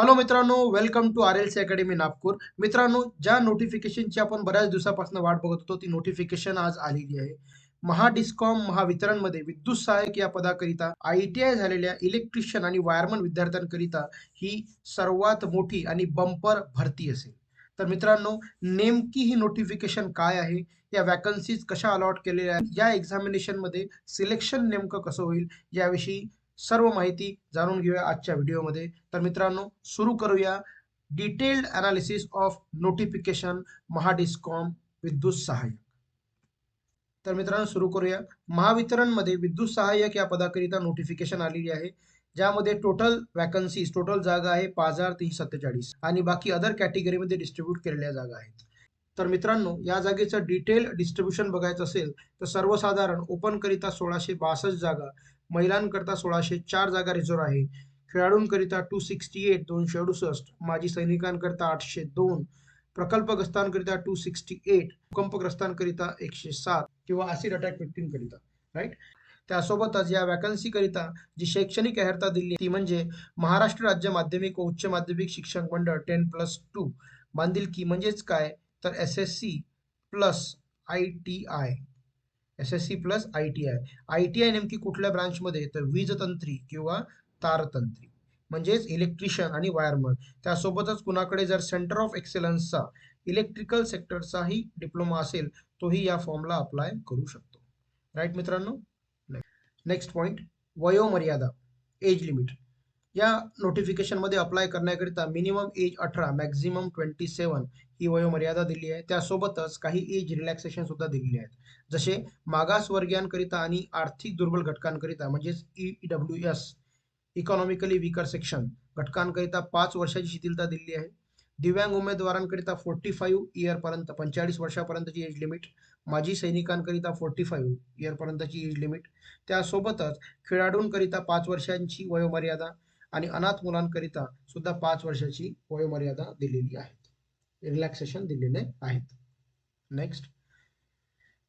Hello मित्रांनो welcome to R L C academy Nagpur. मित्रांनो ज्या नोटिफिकेशनची आपण बऱ्याच दिवसापासून वाट बघत होतो ती नोटिफिकेशन आज आलेली आहे. महाडिस्कॉम महावितरणमध्ये विद्युत सहाय्यक या पदाकरिता आय टी आय झालेल्या इलेक्ट्रिशियन आणि वायरमन विद्यार्थ्यांकरिता ही सर्वात मोठी आणि बंपर भरती असेल. तर मित्रांनो नेमकी ही नोटिफिकेशन काय आहे? या वॅकन्सीज कशा अलॉट केलेल्या आहेत? या एक्झामिनेशनमध्ये सिलेक्शन नेमकं कसं होईल? याविषयी सर्व माहिती जाणून घेऊया आजच्या व्हिडिओमध्ये. तर मित्रांनो सुरू करूया. Detailed analysis of notification Mahadiscom विद्युत सहाय्यक. तर मित्रांनो सुरू करूया. महावितरणमध्ये विद्युत सहाय्यक या पदाकरिता नोटिफिकेशन आलेली आहे ज्यामध्ये टोटल वॅकन्सीज टोटल जागा आहे पाच हजार तीनशे सत्तेचाळीस आणि बाकी अदर कॅटेगरीमध्ये डिस्ट्रीब्यूट केलेल्या जागा आहेत. तर मित्रांनो या जागेचं डिटेल डिस्ट्रीब्युशन बघायचं असेल तर सर्वसाधारण ओपनकरिता सोळाशे बासष्ट जागा महिलांकरता सोळाशे चार जागा रिझर्व आहे. खेळाडूंकरिता टू सिक्स्टी एट दोनशे अडुसष्ट माजी सैनिकांकरिता आठशे दोन प्रकल्पग्रस्तांकरिता टू सिक्स्टी एट भूकंपग्रस्तांकरिता एकशे सात किंवा ऍसिड अटॅक व्यक्तींकरिता राईट त्यासोबतच या वॅकन्सीकरिता जी शैक्षणिक अर्हता दिली ती म्हणजे महाराष्ट्र राज्य माध्यमिक व उच्च माध्यमिक शिक्षण मंडळ टेन प्लस टू बांधिलकी म्हणजेच काय? तर S S C plus I T I S S C plus I T I I T I नेमकी कुठल्या ब्रांचमध्ये तर वीजतंत्री किंवा तारतंत्री. म्हणजेच इलेक्ट्रिशियन आणि वायरमन त्यासोबतच कुणाकडे जर सेंटर ऑफ एक्सेलन्सचा इलेक्ट्रिकल सेक्टरचाही डिप्लोमा असेल तोही या फॉर्मला अप्लाय करू शकतो. राईट मित्रांनो? नेक्स्ट पॉईंट वयोमर्यादा. एज लिमिट या नोटिफिकेशनमध्ये अप्लाय करण्याकरिता मिनिमम एज अठरा मॅक्झिमम ट्वेंटी सेवन ही वयोमर्यादा दिली आहे. त्यासोबतच काही एज रिलॅक्सेशन सुद्धा दिलेली आहेत. जसे मागासवर्गीयांकरिता आणि आर्थिक दुर्बल घटकांकरिता म्हणजेच E W S economically weaker section घटकांकरिता पाच वर्षाची शिथिलता दिली आहे. दिव्यांग उमेदवारांकरिता फोर्टी फाईव्ह इयरपर्यंत पंचेचाळीस वर्षापर्यंतची एज लिमिट माजी सैनिकांकरिता फोर्टी फाईव्ह इयरपर्यंतची एज लिमिट त्यासोबतच खेळाडूंकरिता पाच वर्षांची वयोमर्यादा. आणि अनाथ मुलांकरिता सुद्धा पाच वर्षाची वयोमर्यादा दिलेली आहे रिलॅक्सेशन दिलेले आहेत. नेक्स्ट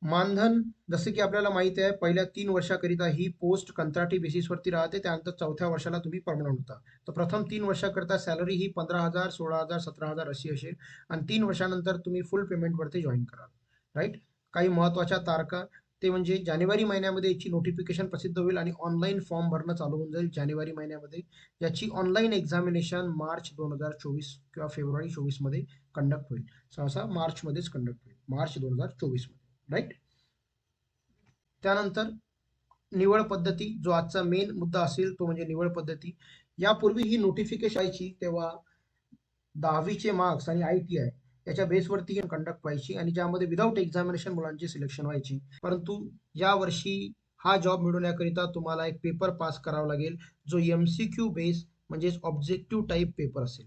मानधन जसे की आपल्याला माहिती आहे पहिल्या तीन वर्षाकरिता ही पोस्ट कंत्राटी बेसिसवरती राहते. त्यानंतर चौथ्या वर्षाला तुम्ही परमनंट होता. तर प्रथम तीन वर्षाकरिता सॅलरी ही पंधरा हजार सोळा हजार सतरा हजार अशी असेल. आणि तीन वर्षानंतर तुम्ही फुल पेमेंटवरती जॉईन कराल. राईट काही महत्त्वाच्या तारखा ते म्हणजे जानेवारी महिन्यामध्ये याची नोटिफिकेशन प्रसिद्ध होईल आणि ऑनलाईन फॉर्म भरणं चालू होऊन जाईल जानेवारी महिन्यामध्ये. याची ऑनलाईन एक्झामिनेशन मार्च दोन हजार चोवीस किंवा फेब्रुवारी चोवीसमध्ये कंडक्ट होईल. सहसा मार्चमध्येच कंडक्ट होईल. मार्च दोन हजार चोवीसमध्ये. राईट त्यानंतर निवड पद्धती जो आजचा मेन मुद्दा असेल तो म्हणजे निवड पद्धती. यापूर्वी ही नोटिफिकेशन यायची तेव्हा दहावीचे मार्क्स आणि आय टी आय याच्या बेसवरती कंडक्ट व्हायची आणि ज्यामध्ये विदाऊट एक्झामिनेशन मुलांची सिलेक्शन व्हायची. परंतु या वर्षी हा जॉब मिळवण्याकरिता तुम्हाला एक पेपर पास करावा लागेल जो एम सी क्यू बेस म्हणजेच ऑब्जेक्टिव्ह टाईप पेपर असेल.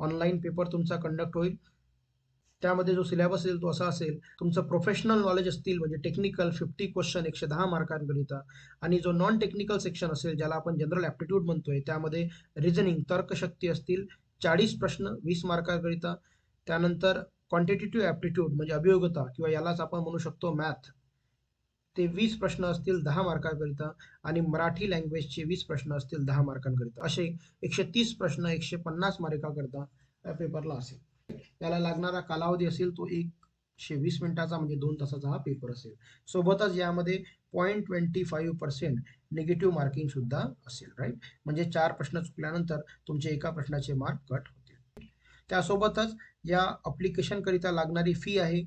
ऑनलाईन पेपर तुमचा कंडक्ट होईल. त्यामध्ये जो सिलेबस असेल तो असा असेल तुमचं प्रोफेशनल नॉलेज असतील म्हणजे टेक्निकल फिफ्टी क्वेश्चन एकशे दहा मार्कांकरिता आणि जो नॉन टेक्निकल सेक्शन असेल ज्याला आपण जनरल ॲप्टिट्यूड म्हणतोय त्यामध्ये रिझनिंग तर्कशक्ती असतील चाळीस प्रश्न वीस मार्कांकरिता त्यानंतर क्वांटिटेटिव्ह ॲप्टिट्यूड म्हणजे अभियोगता किंवा यालाच आपण म्हणू शकतो मॅथ ते वीस प्रश्न असतील दहा मार्कांकरिता आणि मराठी लँग्वेजचे वीस प्रश्न असतील दहा मार्कांकरिता. असे एकशे तीस प्रश्न एकशे पन्नास मार्काकरिता या पेपरला असेल. याला लागणारा कालावधी असेल तो एकशे वीस मिनिटाचा म्हणजे दोन तासाचा हा पेपर असेल. सोबतच यामध्ये point twenty five percent negative marking सुद्धा असेल राईट म्हणजे चार प्रश्न चुकल्यानंतर तुमचे एका प्रश्नाचे मार्क कट होते त्यासोबतच या अप्लिकेशनकरिता लागणारी फी आहे.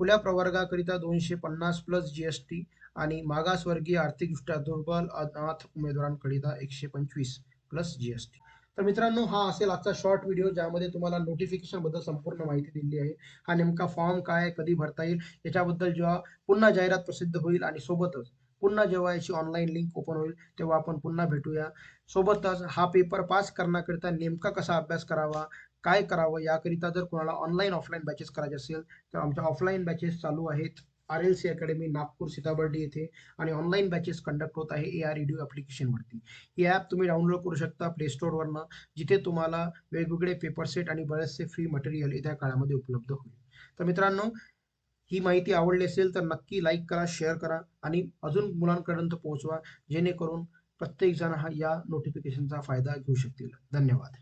खुल्या प्रवर्गाकरिता दोनशे पन्नास प्लस जी एस टी आणि मागासवर्गीय आर्थिकदृष्ट्या दुर्बल अनाथ उमेदवारांकरिता एकशे पंचवीस प्लस जी एस टी तर मित्रांनो हा असेल आजचा शॉर्ट व्हिडिओ ज्यामध्ये तुम्हाला नोटिफिकेशनबद्दल संपूर्ण माहिती दिली आहे. हा नेमका फॉर्म काय कधी भरता येईल याच्याबद्दल जेव्हा पुन्हा जाहिरात प्रसिद्ध होईल आणि सोबतच पुन्हा जेव्हा याची ऑनलाईन लिंक ओपन होईल तेव्हा आपण पुन्हा भेटूया. सोबतच हा पेपर पास करण्याकरिता नेमका कसा अभ्यास करावा काय करावं याकरिता जर कोणाला ऑनलाईन ऑफलाईन बॅचेस करायचे असेल तर आमच्या ऑफलाईन बॅचेस चालू आहेत. R L C academy Nagpur Sitabuldi येथे. आणि ऑनलाईन बॅचेस कंडक्ट होत आहे ए आर ईड्यू ॲप्लिकेशनवरती हे ॲप तुम्ही डाउनलोड करू शकता प्ले स्टोअरवरनं जिथे तुम्हाला वेगवेगळे पेपर सेट आणि बरेचसे फ्री मटेरियल येत्या काळामध्ये उपलब्ध होईल. तर मित्रांनो ही माहिती आवडली असेल तर नक्की लाईक करा शेअर करा आणि अजून मुलांपर्यंत पोहोचवा जेणेकरून प्रत्येकजण हा या नोटिफिकेशनचा फायदा घेऊ शकतील. धन्यवाद.